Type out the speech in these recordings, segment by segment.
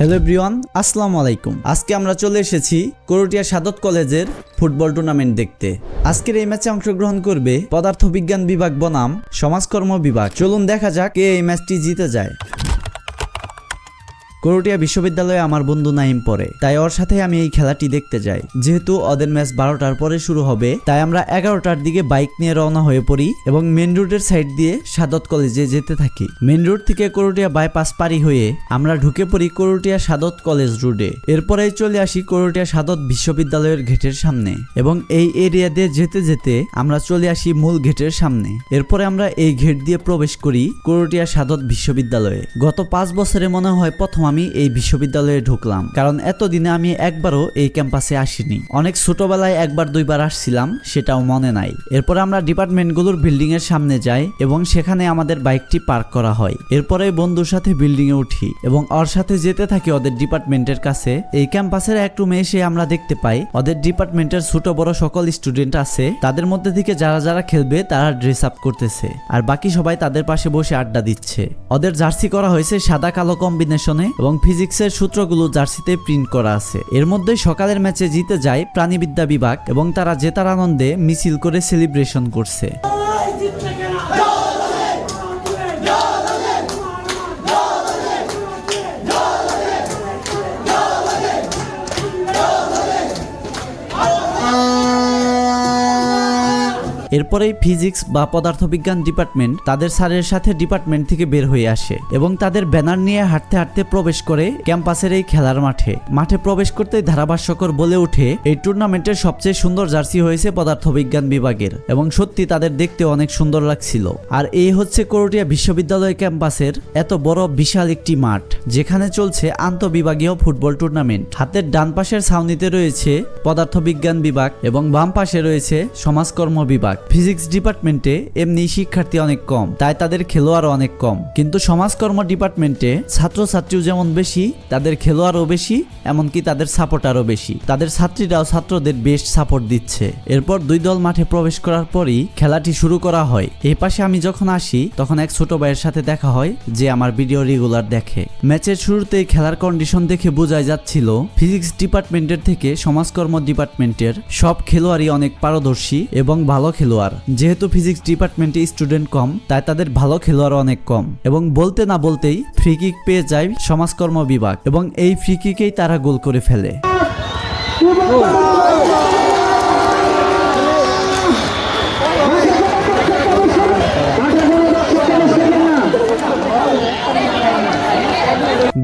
Hello everyone, আসসালামু আলাইকুম। আজকে আমরা চলে এসেছি করটিয়া সাদত কলেজের ফুটবল টুর্নামেন্ট দেখতে। আজকের এই ম্যাচে অংশগ্রহণ করবে পদার্থবিজ্ঞান বিভাগ বনাম, সমাজকর্ম বিভাগ। চলুন দেখা যাক কে এই ম্যাচটি জিতে যায়। করটিয়া বিশ্ববিদ্যালয়ে আমার বন্ধু নাইম পড়ে। তাই ওর সাথে আমি এই খেলাটি দেখতে যাই। যেহেতু ওদের ম্যাচ বারোটার পরে শুরু হবে, তাই আমরা এগারোটার দিকে বাইক নিয়ে রওনা হয়ে পড়ি এবং মেন রোডের সাইড দিয়ে সাদত কলেজে যেতে থাকি। মেন রোড থেকে করটিয়া বাইপাস পারি হয়ে আমরা ঢুকে পড়ি করটিয়া সাদত কলেজ রোডে। এরপরেই চলে আসি করটিয়া সাদত বিশ্ববিদ্যালয়ের গেটের সামনে এবং এই এরিয়া দিয়ে যেতে যেতে আমরা চলে আসি মূল গেটের সামনে। এরপরে আমরা এই গেট দিয়ে প্রবেশ করি করটিয়া সাদত বিশ্ববিদ্যালয়ে। গত পাঁচ বছরে মনে হয় প্রথম আমি এই বিশ্ববিদ্যালয়ে ঢুকলাম, কারণ এতদিনে আমি একবারও এই ক্যাম্পাসে আসিনি। অনেক ছোটবেলায় একবার দুইবার আসছিলাম, সেটাও মনে নাই। এরপরে আমরা ডিপার্টমেন্টগুলোর বিল্ডিং এর সামনে যাই এবং সেখানে আমাদের বাইকটি পার্ক করা হয়। এরপরে বন্ধুর সাথে বিল্ডিং এ উঠি এবং ওর সাথে যেতে থাকি ওদের ডিপার্টমেন্টের কাছে। এই ক্যাম্পাসের এক রুমে এসে আমরা দেখতে পাই, ওদের ডিপার্টমেন্টের ছোট বড় সকল স্টুডেন্ট আছে। তাদের মধ্যে থেকে যারা যারা খেলবে, তারা ড্রেস আপ করতেছে। আর বাকি সবাই তাদের পাশে বসে আড্ডা দিচ্ছে। ওদের জার্সি করা হয়েছে সাদা কালো কম্বিনেশনে। এবং ফিজিক্সের সূত্রগুলো জার্সিতে প্রিন্ট করা আছে। এর মধ্যে সকালের ম্যাচে জিতে যায় প্রাণীবিদ্যা বিভাগ এবং তারা জেতার আনন্দে মিছিল করে সেলিব্রেশন করছে। এরপরেই ফিজিক্স বা পদার্থবিজ্ঞান ডিপার্টমেন্ট তাদের স্যারের সাথে ডিপার্টমেন্ট থেকে বের হয়ে আসে এবং তাদের ব্যানার নিয়ে হাঁটতে হাঁটতে প্রবেশ করে ক্যাম্পাসের এই খেলার মাঠে। মাঠে প্রবেশ করতেই ধারাভাষ্যকর বলে ওঠে, এই টুর্নামেন্টের সবচেয়ে সুন্দর জার্সি হয়েছে পদার্থবিজ্ঞান বিভাগের এবং সত্যি তাদের দেখতে অনেক সুন্দর লাগছিল। আর এই হচ্ছে করটিয়া বিশ্ববিদ্যালয় ক্যাম্পাসের এত বড় বিশাল একটি মাঠ, যেখানে চলছে আন্তঃবিভাগীয় ফুটবল টুর্নামেন্ট। হাতের ডান পাশের ছাউনিতে রয়েছে পদার্থবিজ্ঞান বিভাগ এবং বাম পাশে রয়েছে সমাজকর্ম বিভাগ। ফিজিক্স ডিপার্টমেন্টে এমনি শিক্ষার্থী অনেক কম, তাই তাদের খেলোয়াড়ও অনেক কম। কিন্তু সমাজকর্ম ডিপার্টমেন্টে ছাত্রছাত্রীও যেমন বেশি, তাদের খেলোয়াড়ও বেশি, এমনকি তাদের সাপোর্টারও বেশি। তাদের ছাত্রীরাও ছাত্রদের বেশ সাপোর্ট দিচ্ছে। এরপর দুই দল মাঠে প্রবেশ করার পরই খেলাটি শুরু করা হয়। এই পাশে আমি যখন আসি, তখন এক ছোট ভাইয়ের সাথে দেখা হয়, যে আমার ভিডিও রেগুলার দেখে। ম্যাচের শুরুতেই খেলার কন্ডিশন দেখে বোঝাই যাচ্ছিল ফিজিক্স ডিপার্টমেন্টের থেকে সমাজকর্ম ডিপার্টমেন্টের সব খেলোয়াড়ই অনেক পারদর্শী এবং ভালো খেলোয়াড়। যেহেতু ফিজিক্স ডিপার্টমেন্টে স্টুডেন্ট কম, তাই তাদের ভালো খেলোয়াড় অনেক কম। এবং বলতে না বলতেই ফ্রি কিক পেয়ে যায় সমাজকর্ম বিভাগ। এবং এই ফ্রি কিকেই তারা গোল করে ফেলে।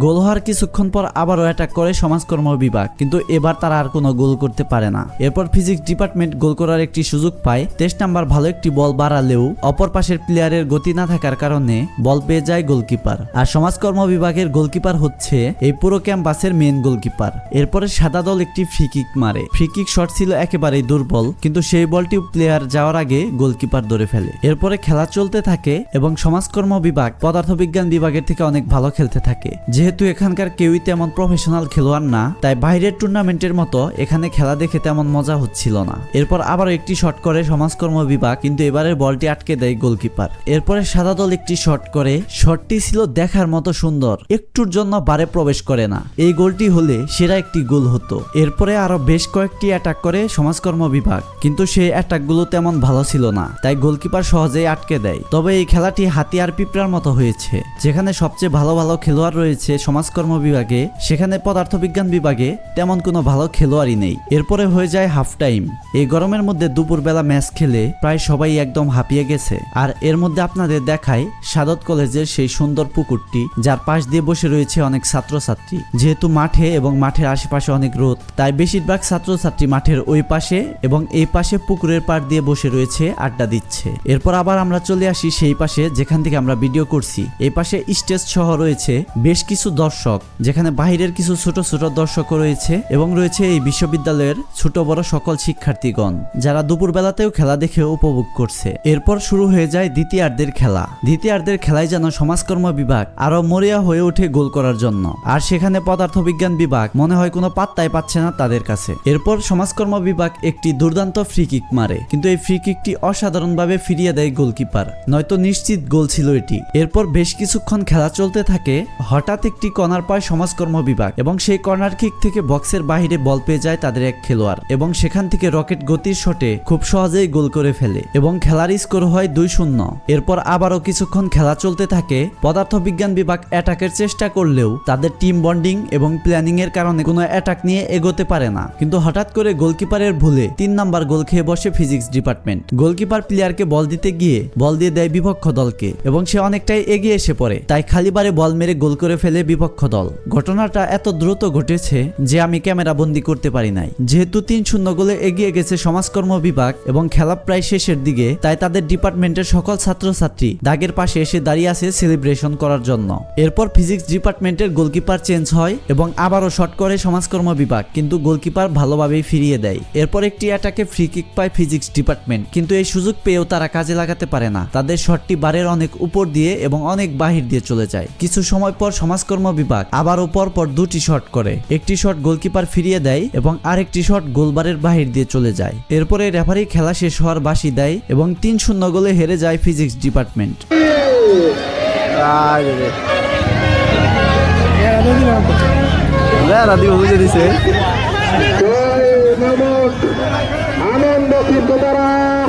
গোল হওয়ার কিছুক্ষণ পর আবারও অ্যাটাক করে সমাজকর্ম বিভাগ, কিন্তু এবার তারা আর কোনো গোল করতে পারে না। এরপর ফিজিক্স ডিপার্টমেন্ট গোল করার একটি সুযোগ পায়। টেস্ট নাম্বার ভালো একটি বল বাড়ালেও অপর পাশের প্লেয়ারের গতি না থাকার কারণে বল পেয়ে যায় গোলকিপার আর সমাজকর্ম বিভাগের গোলকিপার হচ্ছে এই পুরো ক্যাম্পাসের মেন গোলকিপার এরপরে সাদা দল একটি ফ্রি কিক মারে। ফ্রি কিক শট ছিল একেবারেই দুর্বল, কিন্তু সেই বলটি প্লেয়ার যাওয়ার আগে গোলকিপার ধরে ফেলে। এরপরে খেলা চলতে থাকে এবং সমাজকর্ম বিভাগ, পদার্থবিজ্ঞান বিভাগের থেকে অনেক ভালো খেলতে থাকে। যেহেতু এখানকার কেউই তেমন প্রফেশনাল খেলোয়াড় না, তাই বাইরের টুর্নামেন্টের মতো এখানে খেলা দেখে তেমন মজা হচ্ছিল না। এরপর আবার একটি শট করে সমাজকর্ম বিভাগ, কিন্তু এবারের বলটি আটকে দেয় গোলকিপার এরপরে সাদা দল একটি শট করে শটটি ছিল দেখার মতো সুন্দর, একটুর জন্য বারে প্রবেশ করে না। এই গোলটি হলে সেরা একটি গোল হতো। এরপরে আরও বেশ কয়েকটি অ্যাটাক করে সমাজকর্ম বিভাগ, কিন্তু সেই অ্যাটাকগুলো তেমন ভালো ছিল না, তাই গোলকিপার সহজেই আটকে দেয়। তবে এই খেলাটি হাতিয়ার পিঁপড়ার মতো হয়েছে, যেখানে সবচেয়ে ভালো ভালো খেলোয়াড় রয়েছে সমাজকর্ম বিভাগে, সেখানে পদার্থবিজ্ঞান বিভাগে তেমন কোনো ভালো খেলোয়াড়ই নেই। এরপরে হয়ে যায় হাফ টাইম এই গরমের মধ্যে দুপুরবেলা ম্যাচ খেলে প্রায় সবাই একদম হাঁপিয়ে গেছে। আর এর মধ্যে আপনাদের দেখায় সাদত কলেজের সেই সুন্দর পুকুরটি, যার পাশ দিয়ে বসে রয়েছে অনেক ছাত্রছাত্রী। যেহেতু মাঠে এবং মাঠের আশেপাশে অনেক রোদ, তাই বেশিরভাগ ছাত্রছাত্রী মাঠের ওই পাশে এবং এই পাশে পুকুরের পাড় দিয়ে বসে রয়েছে আড্ডা দিচ্ছে। এরপর আবার আমরা চলে আসি সেই পাশে যেখান থেকে আমরা ভিডিও করছি। এই পাশে স্টেজ সহ রয়েছে বেশ কিছু দর্শক, যেখানে বাইরের কিছু ছোট ছোট দর্শক রয়েছে এবং রয়েছে এই বিশ্ববিদ্যালয়ের ছোট বড় সকল শিক্ষার্থীগণ, যারা দুপুরবেলাতেও খেলা দেখে উপভোগ করছে। এরপর শুরু হয়ে যায় দ্বিতীয়ার্ধের খেলা। দ্বিতীয়ার্ধের খেলায় যেন সমাজকর্ম বিভাগ আরও মরিয়া হয়ে ওঠে গোল করার জন্য। আর সেখানে পদার্থবিজ্ঞান বিভাগ মনে হয় কোনো পাত্তাই পাচ্ছে না তাদের কাছে। এরপর সমাজকর্ম বিভাগ একটি দুর্দান্ত ফ্রি কিক মারে, কিন্তু এই ফ্রি কিকটি অসাধারণভাবে ফিরিয়ে দেয় গোলকিপার নয়তো নিশ্চিত গোল ছিল এটি। এরপর বেশ কিছুক্ষণ খেলা চলতে থাকে হঠাৎ একটি কর্নার পায় সমাজকর্ম বিভাগ এবং সেই কর্নার কিক থেকে বক্সের বাহিরে বল পেয়ে যায় তাদের এক খেলোয়াড় এবং সেখান থেকে রকেট গতির শটে খুব সহজেই গোল করে ফেলে এবং খেলার স্কোর হয় দুই শূন্য। এরপর আবারও কিছুক্ষণ খেলা চলতে থাকে। পদার্থবিজ্ঞান বিভাগ অ্যাটাকের চেষ্টা করলেও তাদের টিম বন্ডিং এবং প্ল্যানিং এর কারণে কোনো অ্যাটাক নিয়ে এগোতে পারে না। কিন্তু হঠাৎ করে গোলকিপারের ভুলে তিন নাম্বার গোল খেয়ে বসে ফিজিক্স ডিপার্টমেন্ট। গোলকিপার প্লেয়ারকে বল দিতে গিয়ে বল দিয়ে দেয় বিপক্ষ দলকে এবং সে অনেকটাই এগিয়ে এসে পড়ে। তাই খালিবারে বল মেরে গোল করে ফেলে বিপক্ষ দল। ঘটনাটা এত দ্রুত ঘটেছে যে আমি ক্যামেরা বন্দি করতে পারি নাই। যেহেতু তিন শূন্য গোলে এগিয়ে গেছে সমাজকর্ম বিভাগ এবং খেলা প্রায় শেষের দিকে, তাই তাদের ডিপার্টমেন্টের সকল ছাত্রছাত্রী দাগের পাশে এসে দাঁড়িয়ে আছে সেলিব্রেশন করার জন্য। এরপর ফিজিক্স ডিপার্টমেন্টের গোলকিপার চেঞ্জ হয় এবং আবারও শট করে সমাজকর্ম বিভাগ, কিন্তু গোলকিপার ভালোভাবেই ফিরিয়ে দেয়। এরপর একটি অ্যাটাকে ফ্রি কিক পায় ফিজিক্স ডিপার্টমেন্ট, কিন্তু এই সুযোগ পেয়েও তারা কাজে লাগাতে পারে না। তাদের শটটি বারের অনেক উপর দিয়ে এবং অনেক বাহির দিয়ে চলে যায়। কিছু সময় পর সমাজকর্ম বিভাগ আবারও পর পর দুটি শট করে। একটি শট গোলকিপার ফিরিয়ে দেয় এবং আরেকটি শট গোলবারের বাহির দিয়ে চলে যায়। এরপরে রেফারি খেলা শেষ হওয়ার বাসি দেয় এবং তিন শূন্য গোলে হেরে যায় ফিজিক্স ডিপার্টমেন্ট।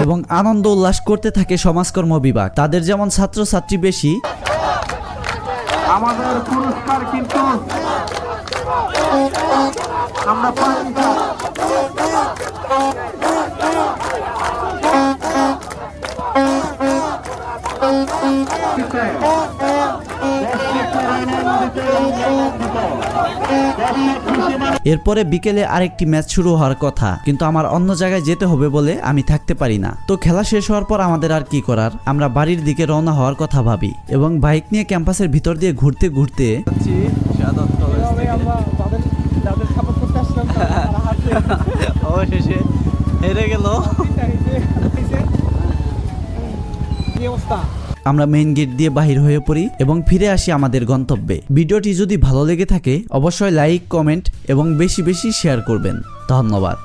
এবং আনন্দ উল্লাস করতে থাকে সমাজকর্ম বিভাগ। তাদের যেমন ছাত্রছাত্রী বেশি আমাদের পুরস্কার কিন্তু আমরা পাইনি এরপরে বিকেলে আরেকটি ম্যাচ শুরু হওয়ার কথা কিন্তু আমার অন্য জায়গায় যেতে হবে বলে আমি থাকতে পারি না। তো খেলা শেষ হওয়ার পর আমাদের আর কি করার? আমরা বাড়ির দিকে রওনা হওয়ার কথা ভাবি এবং বাইক নিয়ে ক্যাম্পাসের ভিতর দিয়ে ঘুরতে ঘুরতে অবশেষে হেরে গেল। কি অবস্থা? আমরা মেইন গেট দিয়ে বাহির হয়ে পড়ি এবং ফিরে আসি আমাদের গন্তব্যে। ভিডিওটি যদি ভালো লেগে থাকে, অবশ্যই লাইক কমেন্ট এবং বেশি বেশি শেয়ার করবেন। ধন্যবাদ।